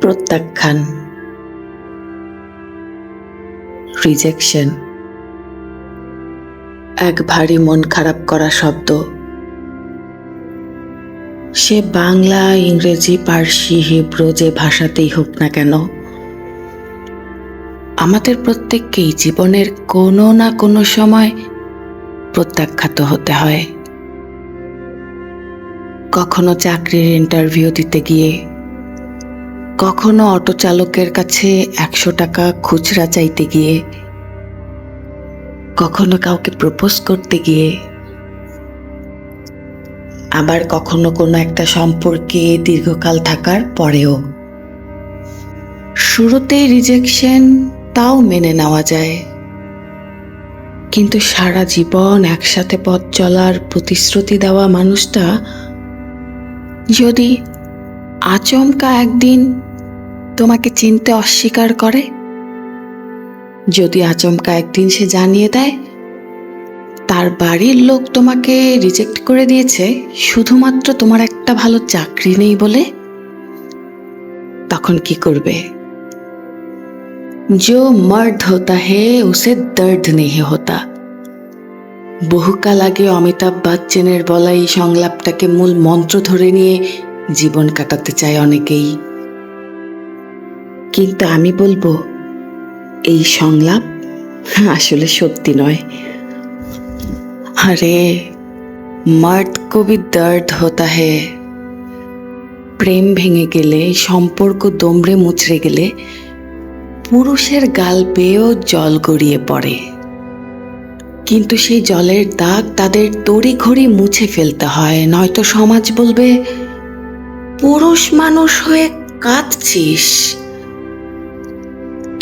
প্রত্যাখ্যান। রিজেকশন এক ভারী মন খারাপ করা শব্দ। সে বাংলা, ইংরেজি, পার্সি, হিব্রু যে ভাষাতেই হোক না কেন, আমাদের প্রত্যেককেই জীবনের কোনো না কোনো সময় প্রত্যাখ্যাত হতে হয়। কখনো চাকরির ইন্টারভিউ দিতে গিয়ে কখনো অটো চালকের কাছে একশো টাকা খুচরা চাইতে গিয়ে, কখনো কাউকে প্রপোজ করতে গিয়ে, আবার কখনো কোনো একটা সম্পর্কে দীর্ঘকাল থাকার পরেও। শুরুতেই রিজেকশন তাও মেনে নেওয়া যায়। কিন্তু সারা জীবন একসাথে পথ চলার প্রতিশ্রুতি দেওয়া মানুষটা যদি আচমকা একদিন তোমাকে চিনতে অস্বীকার করে যদি আচমকা একদিন সে জানিয়ে দেয় তার বাড়ির লোক তোমাকে রিজেক্ট করে দিয়েছে শুধুমাত্র তোমার একটা ভালো চাকরি নেই বলে তখন কি করবে जो मर्द होता है उसे दर्द नहीं होता বহুকাল আগে অমিতাভ বচ্চনের বলা এই সংলাপটাকে মূল মন্ত্র ধরে নিয়ে জীবন কাটাতে চায় অনেকেই কিন্তু আমি বলব, এই সংলাপ আসলে সত্যি নয়। আরে, মর্দ কো ভি দর্দ হতা হে। প্রেম ভেঙে গেলে, সম্পর্ক দমড়ে মুচড়ে গেলে, পুরুষের গাল পেয়েও জল গড়িয়ে পড়ে। কিন্তু সেই জলের দাগ তাদের তড়িঘড়ি মুছে ফেলতে হয়, নয়তো সমাজ বলবে, পুরুষ মানুষ হয়ে কাঁদছিস।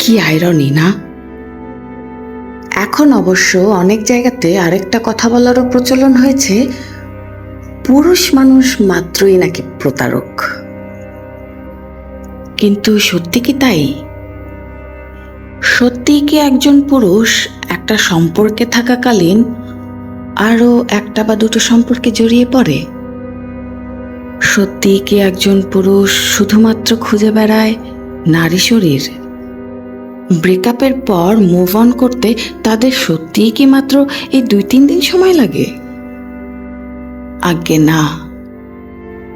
কি আয়রনি না? এখন অবশ্য অনেক জায়গাতে আরেকটা কথা বলারও প্রচলন হয়েছে। পুরুষ মানুষ মাত্রই নাকি প্রতারক। কিন্তু সত্যি কি তাই? সত্যিই কি একজন পুরুষ একটা সম্পর্কে থাকাকালীন আরও একটা বা দুটো সম্পর্কে জড়িয়ে পড়ে? সত্যিই কি একজন পুরুষ শুধুমাত্র খুঁজে বেড়ায় নারী শরীর? ব্রেকআপের পর মুভ অন করতে তাদের সত্যিই কি মাত্র এই দুই তিন দিন সময় লাগে? আজ্ঞে না।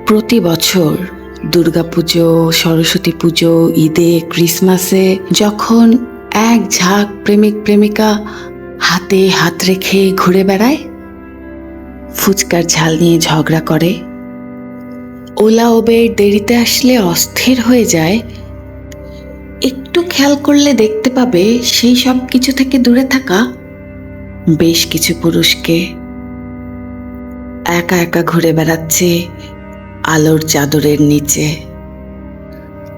প্রতি বছর দুর্গাপুজো, সরস্বতী পুজো, ঈদে, ক্রিসমাসে যখন এক ঝাঁক প্রেমিক, প্রেমিকা হাতে হাত রেখে ঘুরে বেড়ায়, ফুচকার ঝাল নিয়ে ঝগড়া করে, ওলা ওবের দেরিতে আসলে অস্থির হয়ে যায় একটু খেয়াল করলে দেখতে পাবে সেই সব কিছু থেকে দূরে থাকা বেশ কিছু পুরুষকে। একা একা ঘুরে বেড়াচ্ছে আলোর চাদরের নিচে।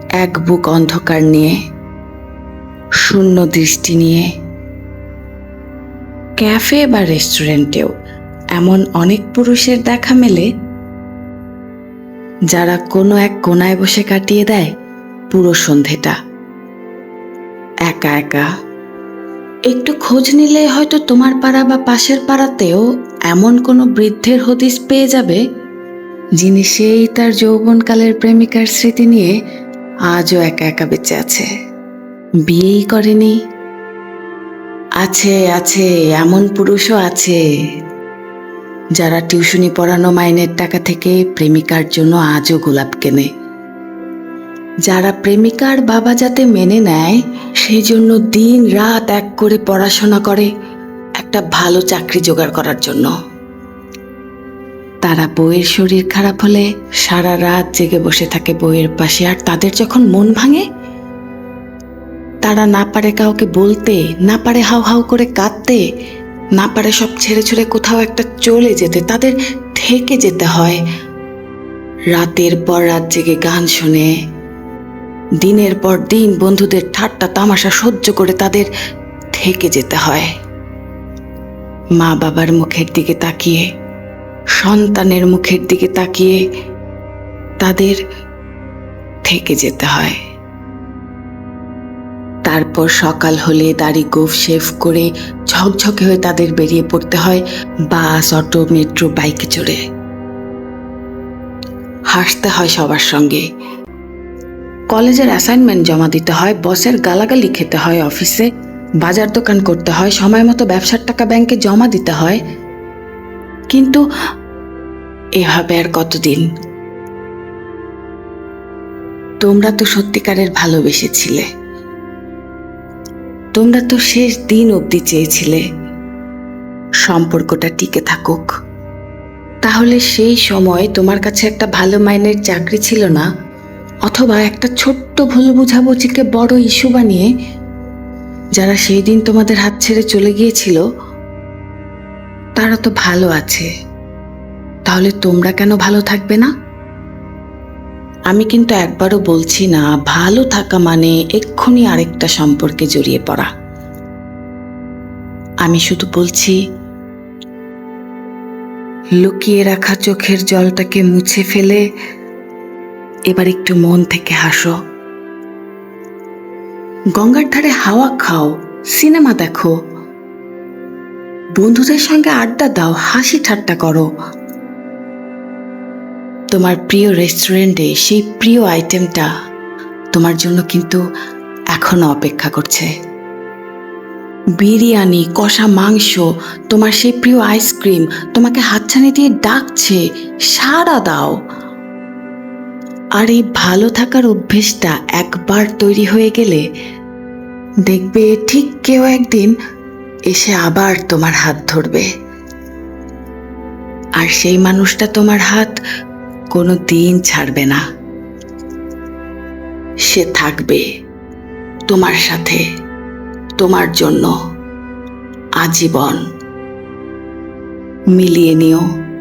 এক বুক অন্ধকার নিয়ে, শূন্য দৃষ্টি নিয়ে। ক্যাফে বা রেস্টুরেন্টেও এমন অনেক পুরুষের দেখা মেলে, যারা কোনো এক কোনায় বসে কাটিয়ে দেয় পুরো সন্ধেটা একা একা। একটু খোঁজ নিলে হয়তো তোমার পাড়া বা পাশের পাড়াতেও এমন কোনো বৃদ্ধের হদিস পেয়ে যাবে, যিনি সেই তার যৌবনকালের প্রেমিকার স্মৃতি নিয়ে আজও একা একা বেঁচে আছে। বিয়েই করেনি। আছে আছে, এমন পুরুষও আছে, যারা টিউশনি পড়ানো মাইনের টাকা থেকে প্রেমিকার জন্য আজও গোলাপ কেনে। যারা প্রেমিকার বাবা যাতে মেনে নেয় সেই জন্য দিন রাত এক করে পড়াশোনা করে একটা ভালো চাকরি জোগাড় করার জন্য। তারা বইয়ের শরীর খারাপ হলে সারা রাত জেগে বসে থাকে বইয়ের পাশে, আর তাদের যখন মন ভাঙে, তারা না পারে কাউকে বলতে, না পারে হাউ হাউ করে কাঁদতে, না পারে সব ছেড়ে ছেড়ে কোথাও একটা চলে যেতে, তাদের থেকে যেতে হয়। রাতের পর রাত জেগে গান শুনে দিনের পর দিন বন্ধুদের ঠাট্টা তামাশা সহ্য করে তাদের থেকে যেতে হয়। মা বাবার মুখের দিকে তাকিয়ে, সন্তানের মুখের দিকে তাকিয়ে তাদের থেকে যেতে হয়। তারপর সকাল হলে দাড়ি গোফ শেভ করে ঝকঝকে হয়ে তাদের বেরিয়ে পড়তে হয় বাস, অটো, মেট্রো, বাইকে চড়ে। হাসতে হয় সবার সঙ্গে। কলেজের অ্যাসাইনমেন্ট জমা দিতে হয়, বসের গালাগালি খেতে হয় অফিসে বাজার দোকান করতে হয়, সময় মতো ব্যবসার টাকা ব্যাংকে জমা দিতে হয়। কিন্তু এভাবে আর কতদিন? তোমরা তো সত্যিকারের ভালোবেসেছিলে। তোমরা তো শেষ দিন অবধি চেয়েছিলে সম্পর্কটা টিকে থাকুক। তাহলে সেই সময় তোমার কাছে একটা ভালো মাইনের চাকরি ছিল না? অথবা একটা ছোট্ট ভুল বুঝাবুঝিকে বড় ইস্যু বানিয়ে যারা সেই দিন তোমাদের হাত ছেড়ে চলে গিয়েছিল, তারা তো ভালো আছে। তাহলে তোমরা কেন ভালো থাকবে না? আমি কিন্তু একবারও বলছি না, ভালো থাকা মানে এক্ষুনি আরেকটা সম্পর্কে জড়িয়ে পড়া। আমি শুধু বলছি, লুকিয়ে রাখা চোখের জলটাকে মুছে ফেলে এবার একটু মন থেকে হাসো। গঙ্গার ধারে হাওয়া খাও, সিনেমা দেখো। বন্ধুদের সঙ্গে আড্ডা দাও, হাসি ঠাট্টা করো। তোমার প্রিয় রেস্টুরেন্টে সেই প্রিয় আইটেমটা তোমার জন্য কিন্তু এখনও অপেক্ষা করছে। বিরিয়ানি, কষা মাংস, তোমার সেই প্রিয় আইসক্রিম তোমাকে হাতছানি দিয়ে ডাকছে, সাড়া দাও। আর এই ভালো থাকার অভ্যেসটা একবার তৈরি হয়ে গেলে দেখবে ঠিক কেউ একদিন এসে আবার তোমার হাত ধরবে। আর সেই মানুষটা তোমার হাত কোনো দিন ছাড়বে না। সে থাকবে তোমার সাথে, তোমার জন্য, আজীবন। মিলিয়ে নিও।